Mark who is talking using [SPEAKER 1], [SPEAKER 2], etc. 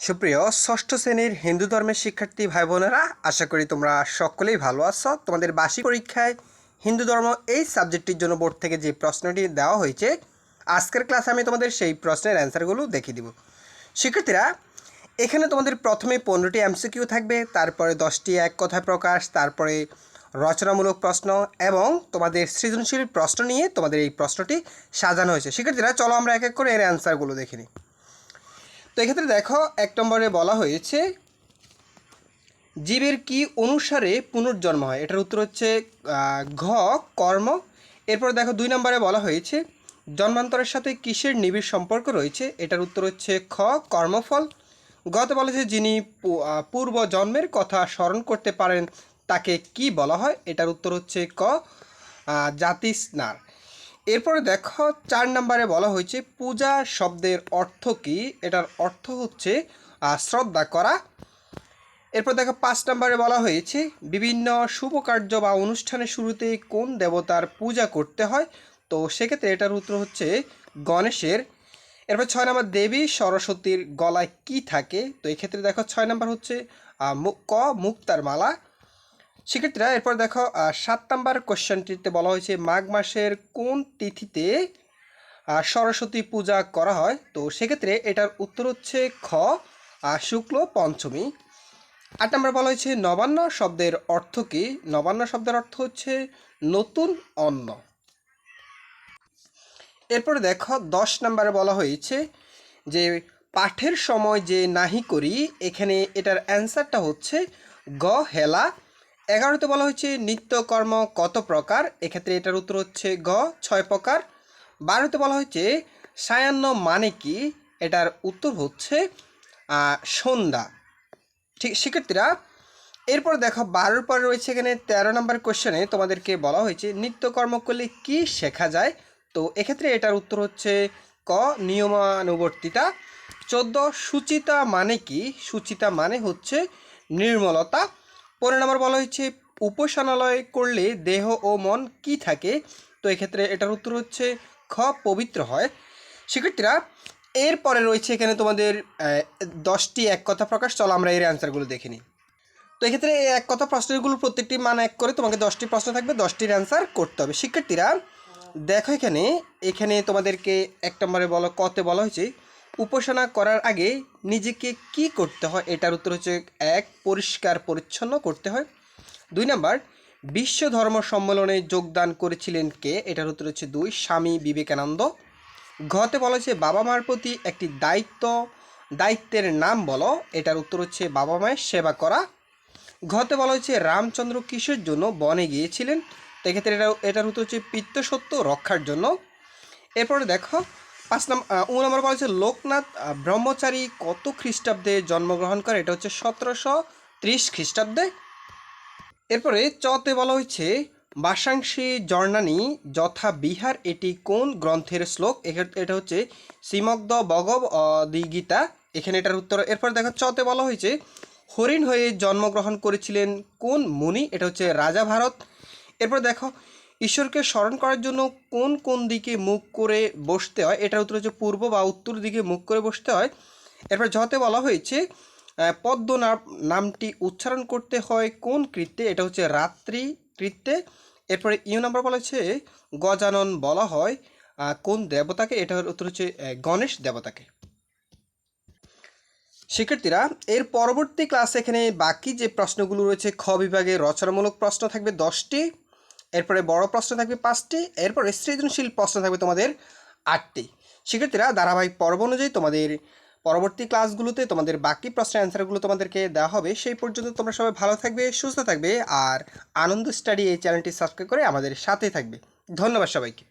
[SPEAKER 1] সুপ্রিয়, ষষ্ঠ শ্রেণির হিন্দু ধর্মের শিক্ষার্থী ভাই বোনেরা আশা করি তোমরা সকলেই ভালো আছো। তোমাদের বার্ষিক পরীক্ষায় হিন্দু ধর্ম এই সাবজেক্টটির জন্য বোর্ড থেকে যে প্রশ্নটি দেওয়া হয়েছে, আজকের ক্লাসে আমি তোমাদের সেই প্রশ্নের অ্যান্সারগুলো দেখিয়ে দিব। শিক্ষার্থীরা, এখানে তোমাদের প্রথমে পনেরোটি এমসিকিউ থাকবে, তারপরে দশটি এক কথায় প্রকাশ, তারপরে রচনামূলক প্রশ্ন এবং তোমাদের সৃজনশীল প্রশ্ন নিয়ে তোমাদের এই প্রশ্নটি সাজানো হয়েছে। শিক্ষার্থীরা, চলো আমরা এক এক করে এর অ্যান্সারগুলো দেখে নিই। তো এক্ষেত্রে দেখো এক নম্বরে বলা হয়েছে জীবের কি অনুসারে পুনর্জন্ম হয়? এটার উত্তর হচ্ছে ঘ কর্ম। এরপর দেখো দুই নম্বরে বলা হয়েছে জন্মান্তরের সাথে কিসের নিবিড় সম্পর্ক রয়েছে? এটার উত্তর হচ্ছে খ কর্মফল। গত বলা হয়েছে যিনি পূর্ব জন্মের কথা স্মরণ করতে পারেন তাকে কি বলা হয়? এটার উত্তর হচ্ছে ক আহ, জাতি স্নার এরপরে দেখো, চার নম্বরে বলা হয়েছে, পূজা শব্দের অর্থ কি? এটার অর্থ হচ্ছে শ্রদ্ধা করা। এরপর দেখো, পাঁচ নম্বরে বলা হয়েছে, বিভিন্ন শুভ কার্য বা অনুষ্ঠানের শুরুতে কোন দেবতার পূজা করতে হয়? তো সেক্ষেত্রে এটার উত্তর হচ্ছে, গণেশের। এরপর ছয় নম্বর, দেবী সরস্বতীর গলায় কি থাকে? তো এক্ষেত্রে দেখো, ছয় নম্বর হচ্ছে ক, মুক্তার মালা। শিক্ষার্থীরা এরপর দেখো সাত নাম্বার কোশ্চেনটিতে বলা হয়েছে, মাঘ মাসের কোন তিথিতে সরস্বতী পূজা করা হয়? তো সেক্ষেত্রে এটার উত্তর হচ্ছে খ শুক্ল, পঞ্চমী। আট নম্বর বলা হয়েছে, নবান্ন শব্দের অর্থ কি? নবান্ন শব্দের অর্থ হচ্ছে নতুন অন্ন। এরপরে দেখো, দশ নম্বরে বলা হয়েছে যে, পাঠের সময় যে নাহি করি, এখানে এটার অ্যান্সারটা হচ্ছে গ, হেলা এগারোতে বলা হয়েছে নিত্যকর্ম কত প্রকার? এক্ষেত্রে এটার উত্তর হচ্ছে গ, ছয় প্রকার। বারোতে বলা হয়েছে, সায়ান্ন মানে কি? এটার উত্তর হচ্ছে সন্ধ্যা। ঠিক শিক্ষার্থীরা এরপর দেখো, বারোর পর রয়েছে এখানে তেরো নম্বর কোশ্চেনে তোমাদেরকে বলা হয়েছে নিত্যকর্ম করলে কি শেখা যায়? তো এক্ষেত্রে এটার উত্তর হচ্ছে ক, নিয়মানুবর্তিতা। চোদ্দ, সুচিতা মানে কি? সুচিতা মানে হচ্ছে নির্মলতা। পনেরো নম্বর বলা হয়েছে, উপাসনালয় করলে দেহ ও মন কি থাকে? তো এক্ষেত্রে এটার উত্তর হচ্ছে, খ, পবিত্র হয়। শিক্ষার্থীরা, এরপরে রয়েছে এখানে তোমাদের দশটি এক কথা প্রকাশ। চলো আমরা এর অ্যান্সারগুলো দেখে নিই। তো এক্ষেত্রে এই এক কথা প্রশ্নগুলো প্রত্যেকটি মান এক করে তোমাকে দশটি প্রশ্ন থাকবে, দশটির অ্যান্সার করতে হবে। শিক্ষার্থীরা, দেখো এখানে এখানে তোমাদেরকে এক নম্বরে বলো, কতে বলা হয়েছে উপাসনা করার আগে নিজেকে কি করতে হয়? এটার উত্তর হচ্ছে এক, পরিষ্কার পরিচ্ছন্ন করতে হয়। দুই নাম্বার, বিশ্ব ধর্ম সম্মেলনে যোগদান করেছিলেন কে? এটার উত্তর হচ্ছে দুই, স্বামী বিবেকানন্দ। ঘতে বলা হয়েছে, বাবা মার প্রতি একটি দায়িত্ব, দায়িত্বের নাম বলো। এটার উত্তর হচ্ছে বাবা মায়ের সেবা করা। ঘতে বলা হয়েছে, রামচন্দ্র কিসের জন্য বনে গিয়েছিলেন? তো এক্ষেত্রে এটা এটার উত্তর হচ্ছে পিত্তসত্য রক্ষার জন্য। এরপরে দেখো পাঁচ নম্বর উ নম্বর বলা হচ্ছে লোকনাথ ব্রহ্মচারী। কত খ্রিস্টাব্দে জন্মগ্রহণ করে? এটা হচ্ছে সতেরোশো ত্রিশ খ্রিস্টাব্দে। এরপরে চতে বলা হয়েছে বাসাংশী জর্ণানী যথা বিহার, এটি কোন গ্রন্থের শ্লোক? এটা হচ্ছে শ্রীমগ্ধ বগব গীতা। এখানে এটার উত্তর। এরপর দেখো, চতে বলা হয়েছে, হরিণ হয়ে জন্মগ্রহণ করেছিলেন কোন মুনি? এটা হচ্ছে রাজা ভারত। এরপর দেখো ঈশ্বরকে স্মরণ করার জন্য কোন কোন দিকে মুখ করে বসতে হয়? এটার উত্তর হচ্ছে পূর্ব বা উত্তর দিকে মুখ করে বসতে হয়। এরপর যতে বলা হয়েছে পদ্ম নাম- নামটি উচ্চারণ করতে হয় কোন কৃত্যে? এটা হচ্ছে রাত্রি কৃত্যে। এরপরে ইউ নাম্বার বলা হচ্ছে গজানন বলা হয় কোন দেবতাকে? এটার উত্তর হচ্ছে গণেশ দেবতাকে। শিক্ষার্থীরা, এর পরবর্তী ক্লাসে এখানে বাকি যে প্রশ্নগুলো রয়েছে, খ বিভাগে রচনামূলক প্রশ্ন থাকবে দশটি। এরপরে বড় প্রশ্ন থাকবে পাঁচটি, এরপরে সৃজনশীল প্রশ্ন থাকবে তোমাদের আটটি। শিক্ষার্থীরা ধারাবাহিক পর্ব অনুযায়ী তোমাদের পরবর্তী ক্লাসগুলোতে তোমাদের বাকি প্রশ্নের অ্যান্সারগুলো তোমাদেরকে দেওয়া হবে। সেই পর্যন্ত তোমরা সবাই ভালো থাকবে, সুস্থ থাকবে, আর আনন্দ স্টাডি এই চ্যানেলটি সাবস্ক্রাইব করে আমাদের সাথে থাকবে। ধন্যবাদ সবাইকে।